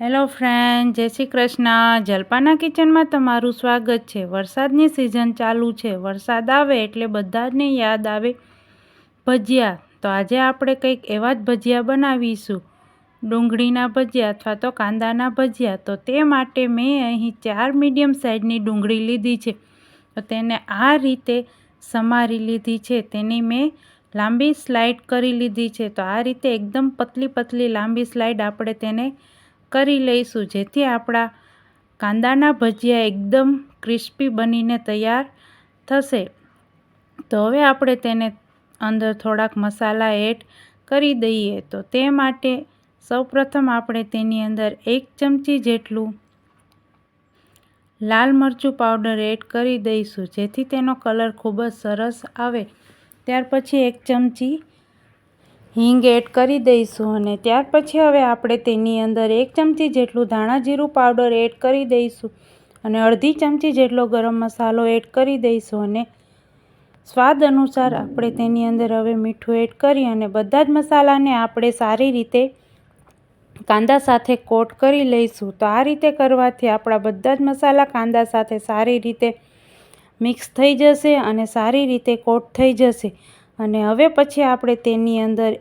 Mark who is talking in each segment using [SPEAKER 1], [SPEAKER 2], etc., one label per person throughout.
[SPEAKER 1] Hello friend જય શ્રી કૃષ્ણ. જલપાના કિચનમાં તમારું સ્વાગત છે. વરસાદની સિઝન ચાલુ છે. વરસાદ આવે એટલે બધાને યાદ આવે ભજીયા. તો આજે આપણે કંઈક એવા જ ભજીયા બનાવીશું. ડુંગળીના ભજીયા અથવા તો કાંદાના ભજીયા. તો તે માટે મેં અહીં ચાર મીડિયમ સાઇઝની ડુંગળી લીધી છે. તો તેને આ રીતે સમારી લીધી છે. તેની મેં લાંબી સ્લાઇડ કરી લીધી છે. તો આ રીતે એકદમ પતલી પતલી લાંબી સ્લાઇડ આપણે તેને કરી લઈશું, જેથી આપણા કાંદાના ભજીયા એકદમ ક્રિસ્પી બનીને તૈયાર થશે. તો હવે આપણે તેને અંદર થોડાક મસાલા એડ કરી દઈએ. તો તે માટે સૌપ્રથમ આપણે તેની અંદર એક ચમચી જેટલું લાલ મરચું પાવડર એડ કરી દઈશું, જેથી તેનો કલર ખૂબ જ સરસ આવે. ત્યાર પછી એક ચમચી હિંગ એડ કરી દઈશું અને ત્યાર પછી હવે આપણે તેની અંદર એક ચમચી જેટલું ધાણા જીરું પાવડર એડ કરી દઈશું અને અડધી ચમચી જેટલો ગરમ મસાલો એડ કરી દઈશું અને સ્વાદ અનુસાર આપણે તેની અંદર હવે મીઠું એડ કરી અને બધા જ મસાલાને આપણે સારી રીતે કાંદા સાથે કોટ કરી લઈશું. તો આ રીતે કરવાથી આપણા બધા જ મસાલા કાંદા સાથે સારી રીતે મિક્સ થઈ જશે અને સારી રીતે કોટ થઈ જશે. અને હવે પછી આપણે તેની અંદર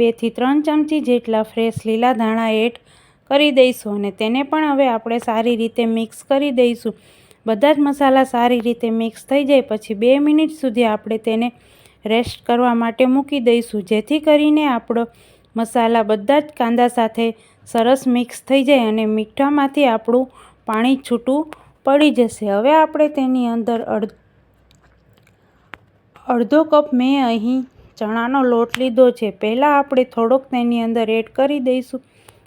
[SPEAKER 1] બેથી ત્રણ ચમચી જેટલા ફ્રેશ લીલા ધાણા એડ કરી દઈશું અને તેને પણ હવે આપણે સારી રીતે મિક્સ કરી દઈશું. બધા જ મસાલા સારી રીતે મિક્સ થઈ જાય પછી બે મિનિટ સુધી આપણે તેને રેસ્ટ કરવા માટે મૂકી દઈશું. જેથી કરીને આપણો મસાલા બધા જ કાંદા સાથે સરસ મિક્સ થઈ જાય અને મીઠામાંથી આપણું પાણી છૂટું પડી જશે. હવે આપણે તેની અંદર અડધ અડધો કપ મેં અહીં ચણાનો લોટ લીધો છે. પહેલાં આપણે થોડોક તેની અંદર એડ કરી દઈશું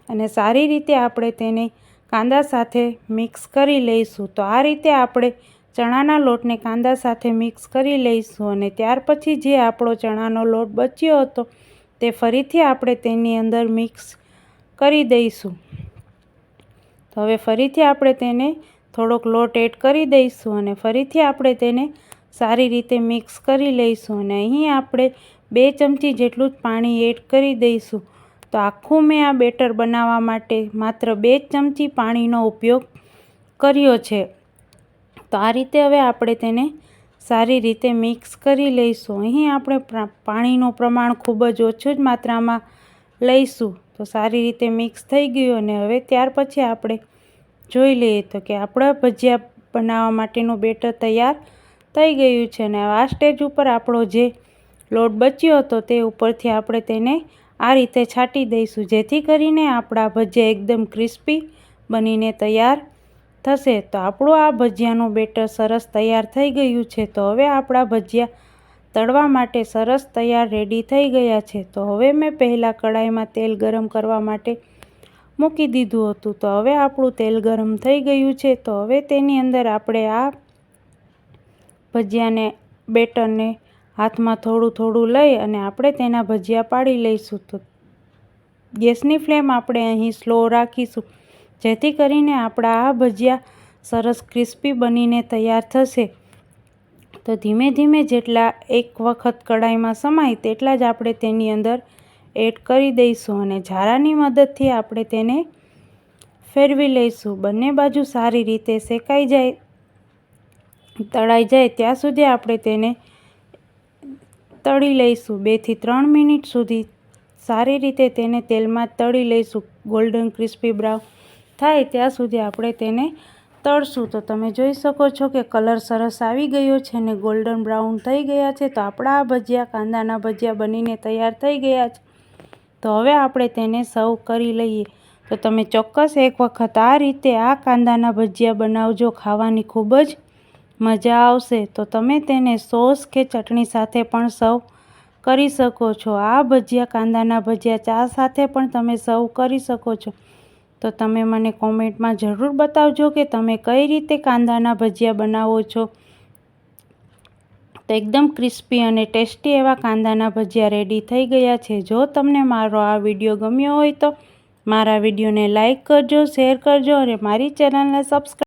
[SPEAKER 1] અને સારી રીતે આપણે તેને કાંદા સાથે મિક્સ કરી લઈશું. તો આ રીતે આપણે ચણાના લોટને કાંદા સાથે મિક્સ કરી લઈશું અને ત્યાર પછી જે આપણો ચણાનો લોટ બચ્યો હતો તે ફરીથી આપણે તેની અંદર મિક્સ કરી દઈશું. તો હવે ફરીથી આપણે તેને થોડોક લોટ એડ કરી દઈશું અને ફરીથી આપણે તેને સારી રીતે મિક્સ કરી લઈશું અને અહીં આપણે બે ચમચી જેટલું જ પાણી એડ કરી દઈશું. તો આખું મેં આ બેટર બનાવવા માટે માત્ર બે ચમચી પાણીનો ઉપયોગ કર્યો છે. તો આ રીતે હવે આપણે તેને સારી રીતે મિક્સ કરી લઈશું. અહીં આપણે પાણીનું પ્રમાણ ખૂબ જ ઓછું જ માત્રામાં લઈશું. તો સારી રીતે મિક્સ થઈ ગયું અને હવે ત્યાર પછી આપણે જોઈ લઈએ તો કે આપણા ભજીયા બનાવવા માટેનું બેટર તૈયાર થઈ ગયું છે અને આ સ્ટેજ ઉપર આપણો જે લોટ બચ્યો હતો તે ઉપરથી આપણે તેને આ રીતે છાંટી દઈશું, જેથી કરીને આપણા ભજીયા એકદમ ક્રિસ્પી બનીને તૈયાર થશે. તો આપણું આ ભજીયાનું બેટર સરસ તૈયાર થઈ ગયું છે. તો હવે આપણા ભજીયા તળવા માટે સરસ તૈયાર રેડી થઈ ગયા છે. તો હવે મેં પહેલાં કડાઈમાં તેલ ગરમ કરવા માટે મૂકી દીધું હતું. તો હવે આપણું તેલ ગરમ થઈ ગયું છે. તો હવે તેની અંદર આપણે આ ભજીયાને, બેટરને હાથમાં થોડું થોડું લઈ અને આપણે તેના ભજીયા પાડી લઈશું તો ગેસની ફ્લેમ આપણે અહીં સ્લો રાખીશું. જેથી કરીને આપણા આ ભજીયા સરસ ક્રિસ્પી બનીને તૈયાર થશે. તો ધીમે ધીમે જેટલા એક વખત કડાઈમાં સમાય તેટલા જ આપણે તેની અંદર એડ કરી દઈશું અને ઝારાની મદદથી આપણે તેને ફેરવી લઈશું. બંને બાજુ સારી રીતે શેકાઈ જાય, તળાઈ જાય, ત્યાં સુધી આપણે તેને તળી લઈશું. બેથી ત્રણ મિનિટ સુધી સારી રીતે તેને તેલમાં તળી લઈશું. ગોલ્ડન ક્રિસ્પી બ્રાઉન થાય ત્યાં સુધી આપણે તેને તળશું. તો તમે જોઈ શકો છો કે કલર સરસ આવી ગયો છે ને ગોલ્ડન બ્રાઉન થઈ ગયા છે. તો આપણા આ ભજીયા, કાંદાના ભજીયા બનીને તૈયાર થઈ ગયા છે. તો હવે આપણે તેને સર્વ કરી લઈએ. તો તમે ચોક્કસ એક વખત આ રીતે આ કાંદાના ભજીયા બનાવજો. ખાવાની ખૂબ જ મજા આવશે. તો તમે તેને સોસ કે ચટણી સાથે પણ સર્વ કરી શકો છો. આ ભજીયા કાંદાના ભજીયા ચા સાથે પણ તમે સર્વ કરી શકો છો. તો તમે મને કોમેન્ટમાં જરૂર બતાવજો કે તમે કઈ રીતે કાંદાના ભજીયા બનાવો છો. તો એકદમ ક્રિસ્પી અને ટેસ્ટી એવા કાંદાના ભજીયા રેડી થઈ ગયા છે. જો તમને મારો આ વીડિયો ગમ્યો હોય તો મારા વિડીયોને લાઇક કરજો, શેર કરજો અને મારી ચેનલને સબસ્ક્રાઈબ